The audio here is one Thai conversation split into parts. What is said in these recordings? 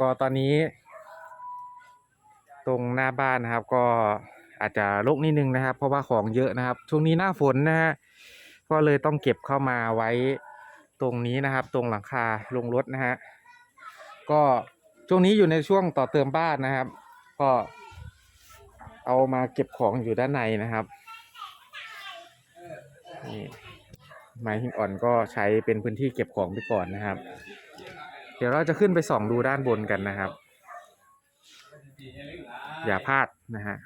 ก็ตอนนี้ ตรงหน้าบ้านนะครับ ก็อาจจะรกนิดนึงนะครับ เพราะว่าของเยอะนะครับ ช่วงนี้หน้าฝนนะฮะก็เลยต้องเก็บเข้ามาไว้ตรงนี้นะครับ ตรงหลังคาลงรถนะฮะก็ช่วงนี้อยู่ในช่วงต่อเติมบ้านนะครับ ก็เอามาเก็บของอยู่ด้านในนะครับนี่ไม้หินอ่อนก็ใช้เป็นพื้นที่เก็บของไปก่อนนะครับ เดี๋ยวเราจะขึ้นไปส่องดูด้านบนกันนะครับ อย่าพลาดนะฮะ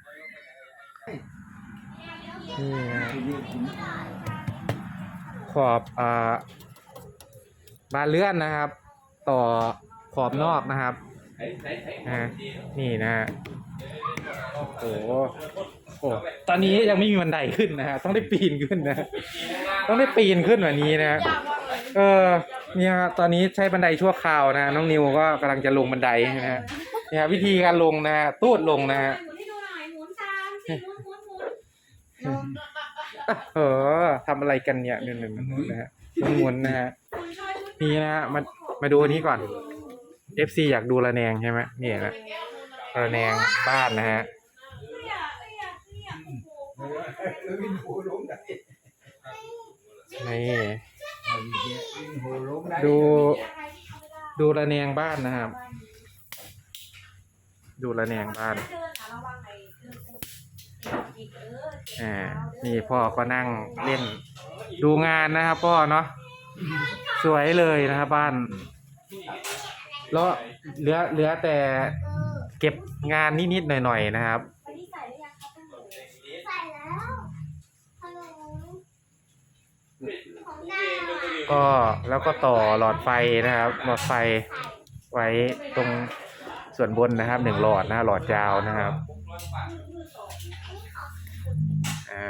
ขอบอ่าบานเลื่อนนะครับ ต่อขอบนอกนะครับนะนี่นะฮะโอ้โหโอ้ตอนนี้ยังไม่มีบันไดขึ้นนะฮะต้องได้ปีนขึ้นนะ ต้องได้ปีนขึ้นแบบนี้นะ เออ เนี่ยตอนนี้ใช้บันไดชั่วคราวนะน้องนิวก็กำลังจะลงบันไดนะฮะเนี่ยวิธีการลงนะฮะตูดลงนะฮะหมุนให้ดูหน่อยหมุนตามสิหมุนหมุนหมุนลงเออทำอะไรกันเนี่ยหนึ่งหนึ่งนะฮะลงหมุนนะฮะมุนช่วยชุดนี่นะฮะมามาดูอันนี้ก่อน FC อยากดูระแนงใช่ไหมนี่นะระแนงบ้านนะฮะเอี้ยเอี้ยเอี้ยโอ้โหนี่ ดูดูระแนงบ้านนะครับ ดูระแนงบ้านเดินอะระวังไอ้เครื่องอีกเอออ่านี่พ่อก็นั่งเล่น ดูงานนะครับพ่อเนาะสวยเลยนะครับบ้านแล้วเหลือเหลือแต่เก็บงานนิดๆหน่อยๆนะครับ ก็แล้วก็ต่อหลอดไฟนะครับ หลอดไฟไว้ตรงส่วนบนนะครับหนึ่งหลอดนะหลอดยาวนะครับอ่า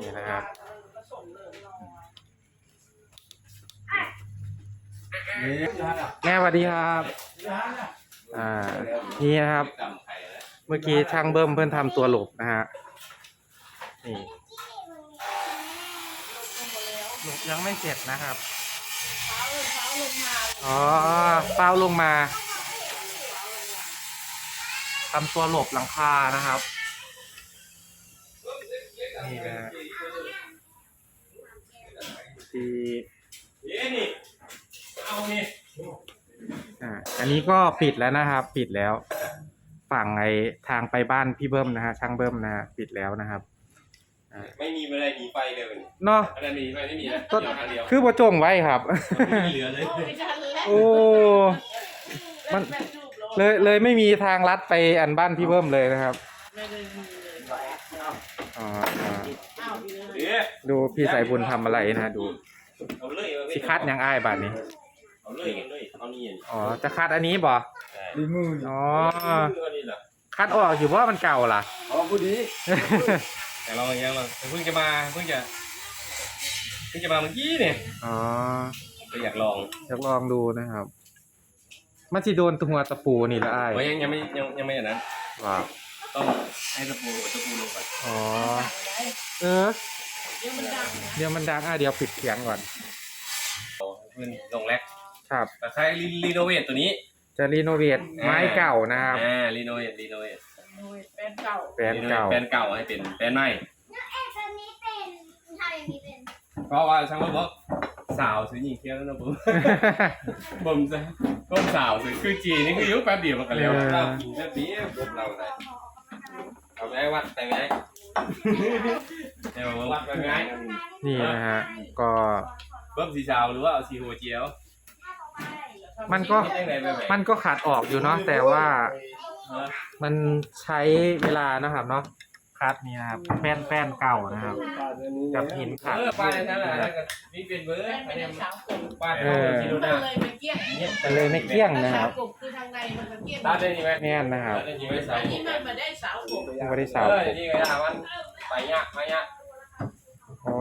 นี่นะครับแม่สวัสดีครับ อ่านี่นะครับ เมื่อกี้ช่างเบิ้มเพื่อนทำตัวหลบนะฮะนี่หลบยังไม่เสร็จนะครับอ๋อเป้าลงมาทำตัวหลบหลังคานะครับนี่นะฮะดี นนี้ก็ปิดแล้วนะครับ ปิดแล้วฝั่งไอทางไปบ้านพี่เบิ้มนะฮะช่างเบิ้มนะฮะปิดแล้วนะครับไม่มีอะไรหนีไฟเลยวันนี้เนาะอะไรหนีไฟไม่มีนะก็เดียวทางเดียวคือประจงไว้ครับไม่มีเหลือเลยโอ้มันเลยเลยไม่มีทางลัดไปอันบ้านพี่เบิ้มเลยนะครับอ๋ออ๋อเดี๋ยวดูพี่สายบุญทำอะไรนะดูเอาเลยเอาเลยสิคัดยังอ้ายบาทนี้ เอาเลยเอาเลยเอานี่อ๋อจะคัดอันนี้บ่ดีมืออ๋ออันนี้เหรอคัดออกอยู่เพราะว่ามันเก่าล่ะอ๋อพูดดีแต่เราอย่างเงี้ยเราเพิ่งจะมาเพิ่งจะเพิ่งจะมาเมื่อกี้เนี่ยอ๋อก็อยากลองอยากลองดูนะครับมันสิโดนตัวตะปูนี่ละอ้ายเพราะยังยังไม่ยังยังไม่อย่างนั้นว้าวต้องให้ตะปูตะปูลงก่อนอ๋อเออเดี๋ยวมันดังอะเดี๋ยวปิดเสียงก่อนพื้นลงแรก ครับ แต่ใช้รีโนเวทตัวนี้ จะรีโนเวทไม้เก่านะครับ อ่ารีโนเวทรีโนเวทแฟนเก่า แปลนเก่าให้เป็นแปลนใหม่เอ๊ะตอนนี้เป็นทำอย่างนี้เป็นเพราะว่าช่างว่าบอกสาวซื้อยิงเที่ยวแล้วนะผม ผมจะต้นสาวซื้อคือจีนี่คือยุคแป๊บเดียวมันก็แล้วเออ เรากินแป๊บเดียวพวกเราเลยเอาไปวัดไปไหมเดี๋ยวมาวัดไปไหม นี่นะฮะ ก็เพิ่มสีสาวหรือว่าเอาสีหัวเจียว มันก็ยังไงไปไหมมันก็ขาดออกอยู่เนาะแต่ว่ามันใช้เวลานะครับเนาะคัดนี่นะครับแป้นแป้นเก่านะครับ กับหินขัดเออไปนั่นแหละแล้วก็นี่เป็นเบอร์ไม่ได้สาวกบป้ายเอากิโลมันดาเลยไปเกี้ยงมันเลยไม่เกลี้ยงนะครับสาวกบคือทางในมันไปเกี้ยงตัดได้ดีไหมแน่นนะครับตัดได้ดีไหมสาอัวนนี้มันมาได้สาวกบไม่ได้เอสาวอผมนี่ไงถามมันไปยะไปยะอ๋อ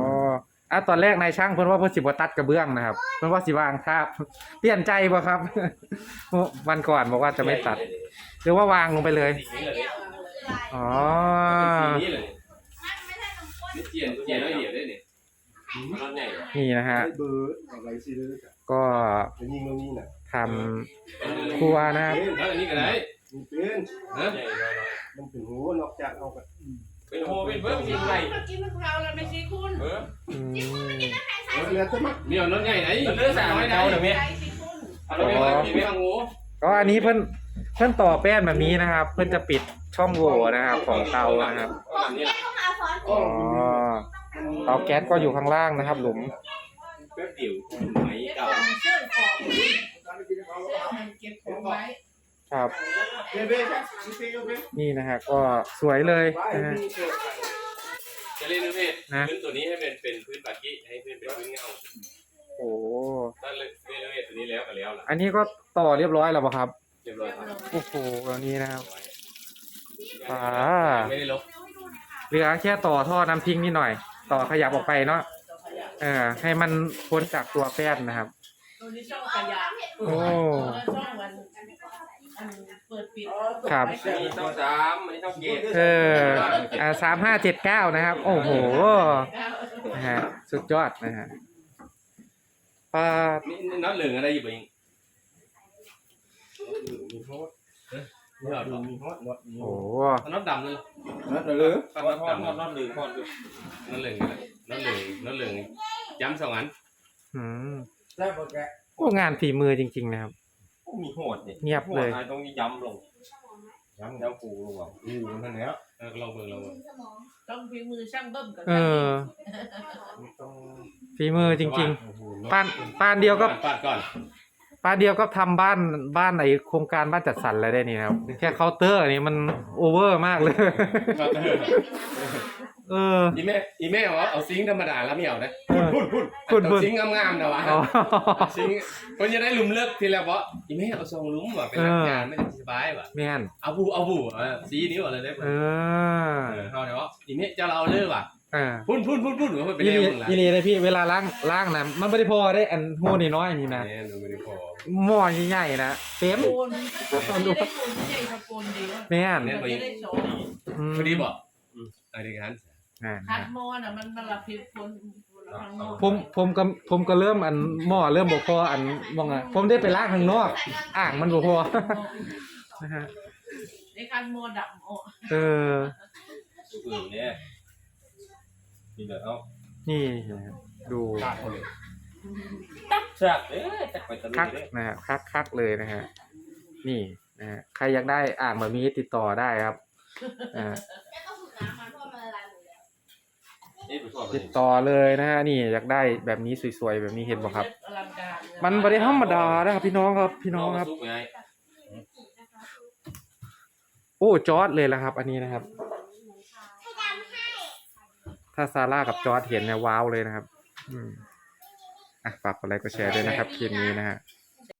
อะตอนแรกนายช่างเพิ่นว่าเพิ่นสิบ่ตัดกระเบื้องนะครับเพิ่นว่าสิวางคาบเปลี่ยนใจบ่ครับ วันก่อนบอกว่าจะไม่ตัด หรือว่าวางลงไปเลย สีนี้เลยอ๋อสีนี้เลยนี่เจียนเจียนแล้วเหยียบได้นี่รถใหญ่เหรอนี่นะฮะเบอร์อะไรสิเด้อจ้ะก็จะยิงตรงนี้น่ะทำครัวนะครับแล้วอันนี้ก็ได้มันเป็นนะมันเป็นหูนอกจากเอากับ เป็นโฮเป็นเบิ้มยิงไรเมื่อกี้มันเราแล้วไม่ใช่คุณเอออืมเออแล้วจะมักมีเอารถใหญ่ไหนเลือดสาวน้อยไหนใช่สิคุณเอารถใหญ่กินไม่ทางงูก็อันนี้เพิ่นเพิ่นต่อแป้นแบบนี้นะครับ เพิ่นจะปิดช่องโหว่นะครับของเตานะครับผมแยกเข้ามาฟอนต์อ๋อเตาแก๊สก็อยู่ข้างล่างนะครับหลุมแป๊บเดียวไหมเก็บเก่า ของเชื่อของเชื่อมันเก็บของไว้ครับเบ้เบ้ครับนี่เบ้เบ้นี่นะฮะก็สวยเลยนะฮะ จะเล่นนุเวศนะ พื้นตัวนี้ให้เป็นเป็นพื้นปากกี้ให้พื้นเป็นพื้นเงาโอ้โหถ้าเล่นนุเวศตัวนี้แล้วก็แล้วล่ะอันนี้ก็ต่อเรียบร้อยแล้วป่ะครับ เรียบร้อยครับโอ้โหอันนี้นะครับ อ่า ไม่ได้ลบเหลือแค่ต่อท่อน้ำทิ้งนิดหน่อย ต่อขยับออกไปเนาะเออให้มันพ้นจากตัวแป้นนะครับตัวนี้ช่องขยะโอ้แล้วช่องมันเปิดปิดครับ อันนี้ช่องสามอันนี้ช่องเกตเอออ่าสามห้าเจ็ดเก้านะครับ โอ้โหนะฮะสุดยอดนะฮะปลานี่น้ำเหลืองอะไรอยู่บ้างมีฮอตนี่หรอมีฮอตหมดมีโอ้โหน้ำดำเลยนั่นเลยน้ำดำน้ำเหลืองน้ำเหลืองน้ำเหลืองน้ำเหลืองน้ำเหลืองย้ำสองอันอืมแล้วก็แก โอ้งานฝีมือจริง ๆ นะครับ มีโหดนี่เงียบเลย โหดต้องย้ำลงย้ำย้ำปูลงอะอยู่นั่นแล้วเออลองเบิ่งลองเบิ่งสมองต้องฝีมือช่างเบิ้มกับเออต้องฝีมือจริงโอ้โหๆปานปานเดียวก็ปาดก่อนปานเดียวก็ทำบ้านบ้านไอโครงการบ้านจัดสรรอะไรได้นี่นะครับ แค่เคาน์เตอร์นี่มันโอเวอร์มากเลยเอ อ อีแม่อีแม่เอาเอาซิงค์ธรรมดาแล้วไม่เอานะพุ่นพุ่นพุ่นพุ่นเอาพุ่นซิงค์งามๆนะวะอ๋อซิงค์คนจะได้หลุมเลิกทีละเพราะอีแม่เอาซองหลุมว่ะเป็นนักงานไม่ได้สบายว่ะแม่นเอาบูเอาบูเออสีนิ้วอะไรได้เออเออเขาเดี๋ยวอีแม่จะเราเลิกว่ะเออพุ่นพุ่นพุ่นพุ่นว่าเป็นอีแนลีวมึงละอีลีเลยพี่เวลาล้างล้างนะมันไม่ได้พอได้อันหูนี่น้อยนี่นะแน่ดูไม่ได้พอหม้อใหญ่ๆนะเต็ม โกนไม่ได้โกนใหญ่กับโกนเดียวแม่นมันจะได้สองมพอดีบอกอะไรกัน อ่าคัดมอน่ะมันมันละพิษคนทางนอกผมผมก็ผมก็เริ่มอันหม้อเริ่มบ่พออันมองอะผมได้ไปล้างข้างนอก อ่างมันบ่พอนะฮะไอ้คันมอดำโอ้เอออื่นเนี่ยมีเดี๋ยวเอานี่นะครับดูกาดเขาเลยแซ่บเอ๊ะจะไปตะลุคักยเลยนะฮะคักคักเลยนะฮะนี่นะฮะใครอยากได้อ่างแบบนี้ติดต่อได้ครับอ่า ติดต่อเลยนะฮะนี่อยากได้แบบนี้สวยๆแบบนี้เห็นบ่ครับอลังการมันไม่ได้ธรรมดานะครับ พี่น้องครับพี่น้องครับซุปไงโอ้จอร์ดเลยละครับ อันนี้นะครับให้ดำให้ถ้าซาร่ากับจอร์ดเห็นเนี่ยว้าวเลยนะครับ อืมอะฝากกดไลค์กดแชร์ด้วยนะครับคลิปนี้นะฮะใ